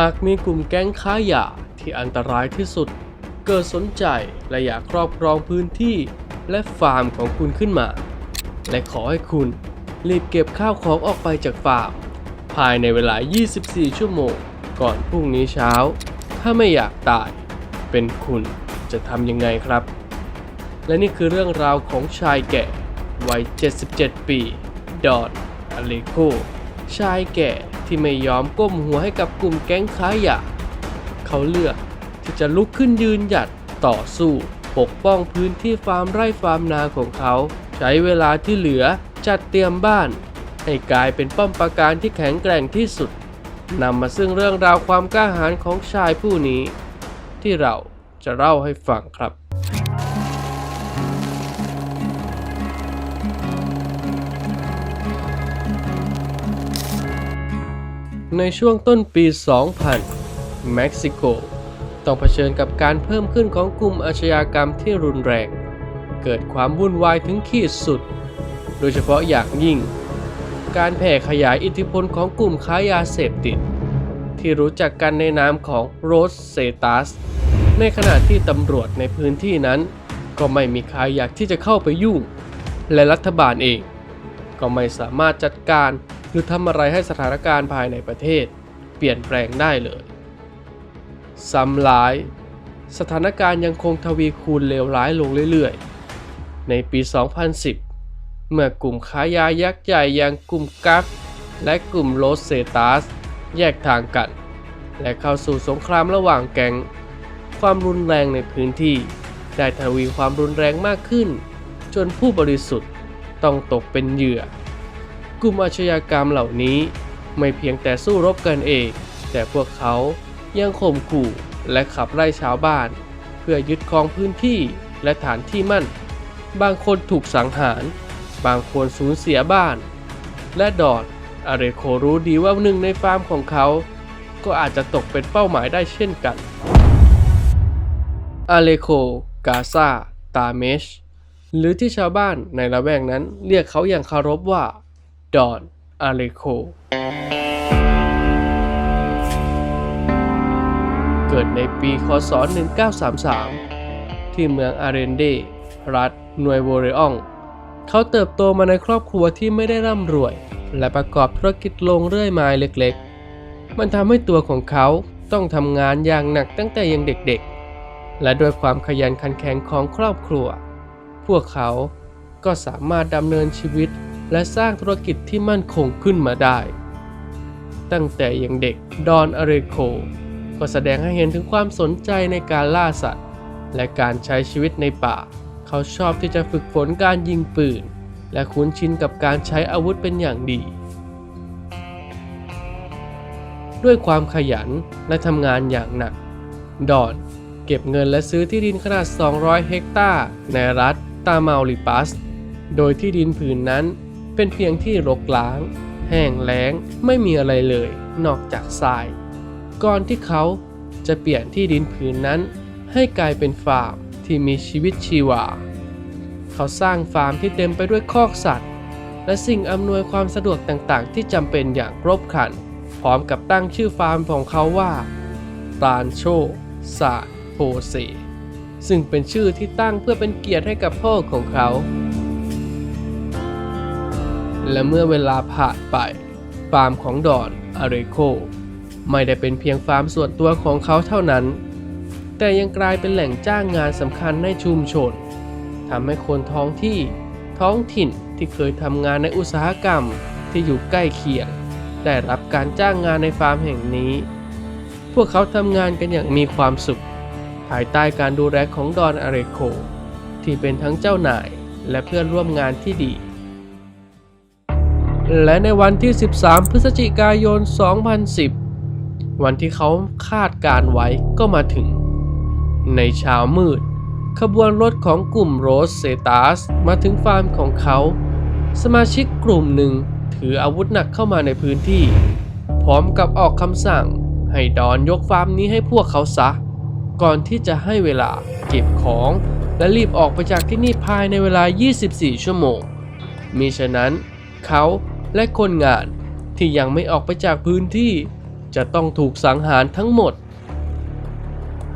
หากมีกลุ่มแก๊งค้ายาที่อันตรายที่สุด เกิดสนใจและอยากครอบครองพื้นที่ และฟาร์มของคุณขึ้นมา และขอให้คุณรีบเก็บข้าวของออกไปจากฟาร์ม ภายในเวลา 24 ชั่วโมง ก่อนพรุ่งนี้เช้า ถ้าไม่อยากตาย เป็นคุณจะทำยังไงครับ และนี่คือเรื่องราวของชายแก่วัย 77 ปี ดอนอเลโกชายแก่ ที่ไม่ยอมก้มหัวให้กับกลุ่มแก๊งค้ายาเขาเลือกที่จะลุกขึ้นยืนหยัดต่อสู้ ปกป้องพื้นที่ฟาร์มไร่ฟาร์มนาของเขา ใช้เวลาที่เหลือจัดเตรียมบ้าน ให้กลายเป็นป้อมปราการที่แข็งแกร่งที่สุดนำมาซึ่งเรื่องราวความกล้าหาญของชายผู้นี้ ที่เราจะเล่าให้ฟังครับ ในช่วงต้นปี 2000 เม็กซิโก ต้องเผชิญกับการเพิ่มขึ้นของกลุ่มอาชญากรรมที่รุนแรง เกิดความวุ่นวายถึงขีดสุด โดยเฉพาะอย่างยิ่ง การแผ่ขยายอิทธิพลของกลุ่มค้ายาเสพติด ที่รู้จักกันในนามของโรสเซตัส ในขณะที่ตำรวจในพื้นที่นั้น ก็ไม่มีใครอยากที่จะเข้าไปยุ่ง และรัฐบาลเอง ก็ไม่สามารถจัดการ รือทำอะไรให้สถานการณ์ภายในประเทศ เปลี่ยนแปลงได้เลย ซ้ำร้าย สถานการณ์ยังคงทวีคูณเลวร้ายลงเรื่อยๆ ในปี 2010 เมื่อกลุ่มค้ายายักษ์ใหญ่อย่างกลุ่มกัฟและกลุ่มโรสเซตัสแยกทางกัน และเข้าสู่สงครามระหว่างแก๊ง ความรุนแรงในพื้นที่ ได้ทวีความรุนแรงมากขึ้น จนผู้บริสุทธิ์ต้องตกเป็นเหยื่อ กลุ่มอาชญากรรมเหล่านี้ ไม่เพียงแต่สู้รบกันเอง แต่พวกเขายังข่มขู่และขับไล่ชาวบ้าน เพื่อยึดครองพื้นที่และฐานที่มั่น บางคนถูกสังหาร บางคนสูญเสียบ้าน และดอนอาเรโครู้ดีว่าหนึ่งในฟาร์มของเขา ก็อาจจะตกเป็นเป้าหมายได้เช่นกันอาเลโค กาซา ตาเมช หรือที่ชาวบ้านในละแวกนั้นเรียกเขาอย่างคารพว่า ดอนอาเลโค เกิดในปีคศ 1933 ที่เมืองอาเรนเด รัฐนวยโวเรออง เขาเติบโตมาในครอบครัวที่ไม่ได้ร่ำรวย และประกอบธุรกิจลงเรื่อยไม้เล็กๆ มันทำให้ตัวของเขาต้องทำงานอย่างหนักตั้งแต่ยังเด็กๆ และด้วยความขยันขันแข็งของครอบครัว พวกเขาก็สามารถดำเนินชีวิต และสร้างธุรกิจที่มั่นคงขึ้นมาได้ ตั้งแต่ยังเด็กดอนอาเรโค ก็แสดงให้เห็นถึงความสนใจในการล่าสัตว์ และการใช้ชีวิตในป่า เขาชอบที่จะฝึกฝนการยิงปืน และคุ้นชินกับการใช้อาวุธเป็นอย่างดี ด้วยความขยันและทำงานอย่างหนัก ดอนเก็บเงินและซื้อที่ดินขนาด 200 เฮกตาร์ในรัฐตาเมาลิปัส โดยที่ดินผืนนั้น เป็นเพียงที่รกร้าง แห้งแล้งไม่มีอะไรเลย นอกจากทราย ก่อนที่เขาจะเปลี่ยนที่ดินผืนนั้น ให้กลายเป็นฟาร์มที่มีชีวิตชีวา เขาสร้างฟาร์มที่เต็มไปด้วยคอกสัตว์ และสิ่งอำนวยความสะดวกต่างๆ ที่จำเป็นอย่างครบครัน พร้อมกับตั้งชื่อฟาร์มของเขาว่า ตานโชซาโพเซซึ่งเป็นชื่อที่ตั้งเพื่อเป็นเกียรติให้กับพ่อของเขา และเมื่อเวลาผ่านไปฟาร์มของดอนอาเรโค ไม่ได้เป็นเพียงฟาร์มส่วนตัวของเขาเท่านั้น แต่ยังกลายเป็นแหล่งจ้างงานสำคัญในชุมชนทำให้คนท้องที่ท้องถิ่นที่เคยทำงานในอุตสาหกรรมที่อยู่ใกล้เคียง ได้รับการจ้างงานในฟาร์มแห่งนี้ พวกเขาทำงานกันอย่างมีความสุข ภายใต้การดูแลของดอนอาเรโค ที่เป็นทั้งเจ้านายและเพื่อนร่วมงานที่ดี และในวันที่ 13 พฤศจิกายน 2010 วันที่เขาคาดการไว้ก็มาถึง ในเช้ามืด ขบวนรถของกลุ่มโรสเซตัสมาถึงฟาร์มของเขา สมาชิกกลุ่มหนึ่งถืออาวุธหนักเข้ามาในพื้นที่ พร้อมกับออกคำสั่ง ให้ดอนยกฟาร์มนี้ให้พวกเขาซะ ก่อนที่จะให้เวลาเก็บของและรีบออกไปจากที่นี่ภายในเวลา 24 ชั่วโมง มิฉะนั้นเขา และคนงานที่ยังไม่ออกไปจากพื้นที่ จะต้องถูกสังหารทั้งหมด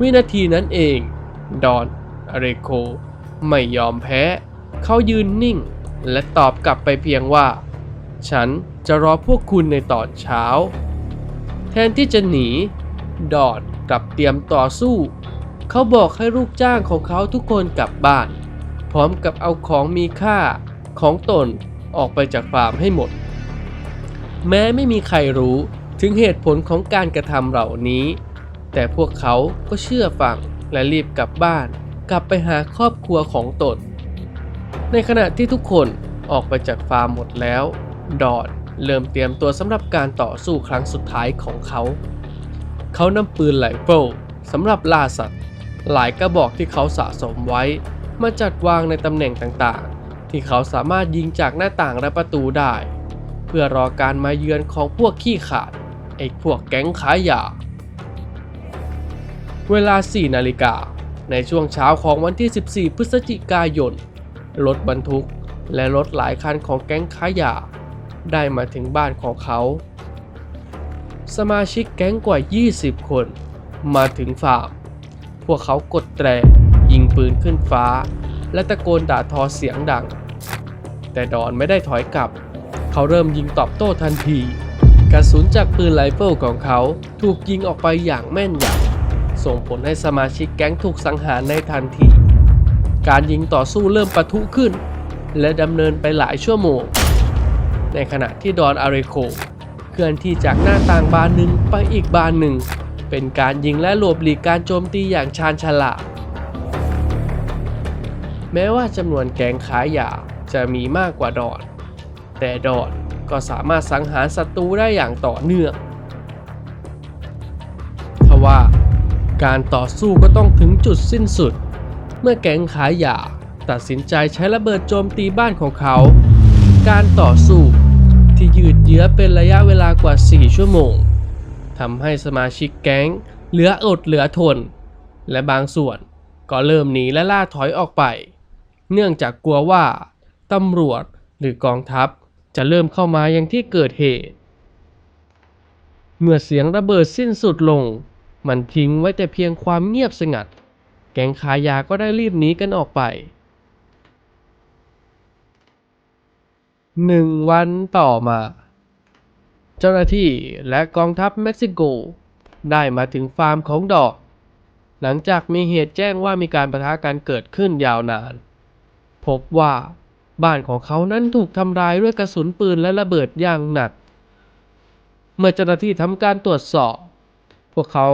วินาทีนั้นเอง ดอนอเรโค ไม่ยอมแพ้ เขายืนนิ่ง และตอบกลับไปเพียงว่า ฉันจะรอพวกคุณในตอนเช้า แทนที่จะหนี ดอนกลับเตรียมต่อสู้ เขาบอกให้ลูกจ้างของเขาทุกคนกลับบ้าน พร้อมกับเอาของมีค่าของตน ออกไปจากฟาร์มให้หมด แม้ไม่มีใครรู้ถึงเหตุผลของการกระทำเหล่านี้ แต่พวกเขาก็เชื่อฟังและรีบกลับบ้าน กลับไปหาครอบครัวของตน ในขณะที่ทุกคนออกไปจากฟาร์มหมดแล้ว ดอนเริ่มเตรียมตัวสำหรับการต่อสู้ครั้งสุดท้ายของเขา เขานำปืนไรเฟิลสำหรับล่าสัตว์ หลายกระบอกที่เขาสะสมไว้ มาจัดวางในตำแหน่งต่าง ที่เขาสามารถยิงจากหน้าต่างและประตูได้ เพื่อรอการมาเยือนของพวกขี้ขาดไอ้พวกแก๊งขายยา เวลา 4 นาฬิกา ในช่วงเช้าของวันที่ 14 พฤศจิกายน รถบรรทุกและรถหลายคันของแก๊งค้ายา ได้มาถึงบ้านของเขา สมาชิกแก๊งกว่า 20 คน มาถึงฟาร์ม พวกเขากดแตรยิงปืนขึ้นฟ้า และตะโกนด่าทอเสียงดัง แต่ดอนไม่ได้ถอยกลับ เขาเริ่มยิงตอบโต้ทันที กระสุนจากปืนไรเฟิลของเขาถูกยิงออกไปอย่างแม่นยำส่งผลให้สมาชิกแก๊งถูกสังหารในทันที การยิงต่อสู้เริ่มปะทุขึ้น และดำเนินไปหลายชั่วโมง ในขณะที่ดอนอาริโคเคลื่อนที่จากหน้าต่างบานหนึ่งไปอีกบานหนึ่ง เป็นการยิงและหลบหลีกการโจมตีอย่างชาญฉลาดแม้ว่าจำนวนแก๊งขายยา จะมีมากกว่าดอนแต่ดอนก็สามารถสังหารศัตรูได้อย่างต่อเนื่องทว่าการต่อสู้ก็ต้องถึงจุดสิ้นสุด เมื่อแก๊งขายยาตัดสินใจใช้ระเบิดโจมตีบ้านของเขา การต่อสู้ที่ยืดเยื้อเป็นระยะเวลากว่า 4 ชั่วโมงทำให้สมาชิกแก๊งเหลืออดเหลือทน และบางส่วนก็เริ่มหนีและล่าถอยออกไป เนื่องจากกลัวว่า ตำรวจหรือกองทัพ จะเริ่มเข้ามายังที่เกิดเหตุ เมื่อเสียงระเบิดสิ้นสุดลง มันทิ้งไว้แต่เพียงความเงียบสงัด แก๊งขายยาก็ได้รีบหนีกันออกไปหนึ่งวันต่อมา เจ้าหน้าที่และกองทัพเม็กซิโก ได้มาถึงฟาร์มของดอก หลังจากมีเหตุแจ้งว่ามีการประทะกันเกิดขึ้นยาวนาน พบว่า บ้านของเขานั้นถูกทำลายด้วยกระสุนปืนและระเบิดอย่างหนัก เมื่อเจ้าหน้าที่ทำการตรวจสอบ พวกเขา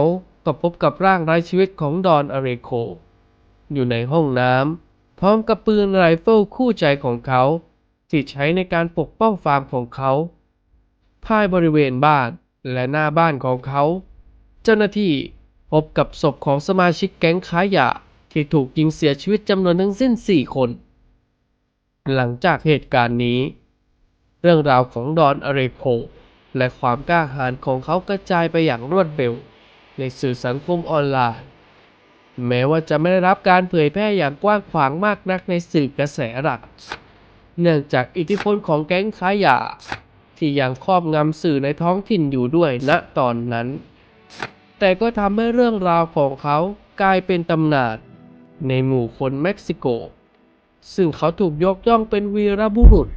ก็พบกับร่างไร้ชีวิตของดอนอเรโค อยู่ในห้องน้ำพร้อมกับปืนไรเฟิลคู่ใจของเขาที่ใช้ในการปกป้องฟาร์มของเขาภายบริเวณบ้านและหน้าบ้านของเขา เจ้าหน้าที่พบกับศพของสมาชิกแก๊งค้ายาที่ถูกยิงเสียชีวิตจำนวนทั้งสิ้น 4 คน หลังจากเหตุการณ์นี้ เรื่องราวของดอนอเรโคและความกล้าหาญของเขากระจายไปอย่างรวดเร็ว ในสื่อสังคมออนไลน์ แม้ว่าจะไม่ได้รับการเผยแพร่อย่างกว้างขวางมากนักในสื่อกระแสหลัก เนื่องจากอิทธิพลของแก๊งค้ายาที่ยังครอบงำสื่อในท้องถิ่นอยู่ด้วยณตอนนั้น แต่ก็ทำให้เรื่องราวของเขากลายเป็นตำนานในหมู่คนเม็กซิโก ซึ่งเขาถูกยกย่องเป็นวีรบุรุษ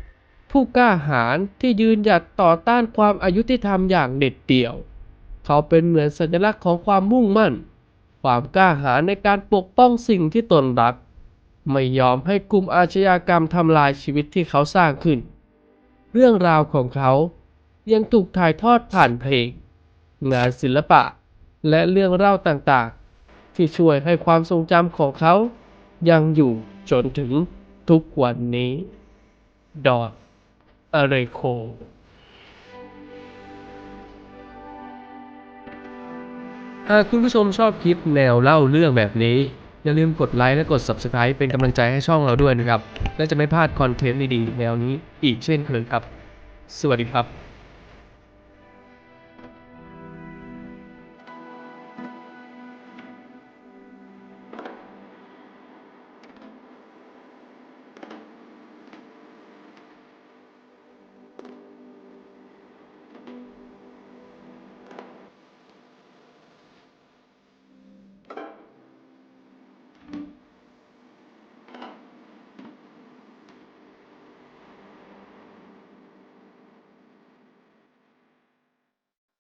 ผู้กล้าหาญที่ยืนหยัดต่อต้านความอายุติธรรมอย่างเด็ดเดี่ยว เขาเป็นเหมือนสัญลักษณ์ของความมุ่งมั่น ความกล้าหาญในการปกป้องสิ่งที่ตนรัก ไม่ยอมให้กลุ่มอาชญากรรมทำลายชีวิตที่เขาสร้างขึ้น เรื่องราวของเขายังถูกถ่ายทอดผ่านเพลง งานศิลปะ และเรื่องเล่าต่างๆ ที่ช่วยให้ความทรงจำของเขายังอยู่จนถึง ทุกวันนี้ ดอกอะไรโคหากคุณผู้ชมชอบคลิปแนวเล่าเรื่องแบบนี้ อย่าลืมกดไลค์และกด Subscribe เป็นกำลังใจให้ช่องเราด้วยนะครับ และจะไม่พลาดคอนเทนต์ดีๆแนวนี้อีกเช่นเคยครับ สวัสดีครับ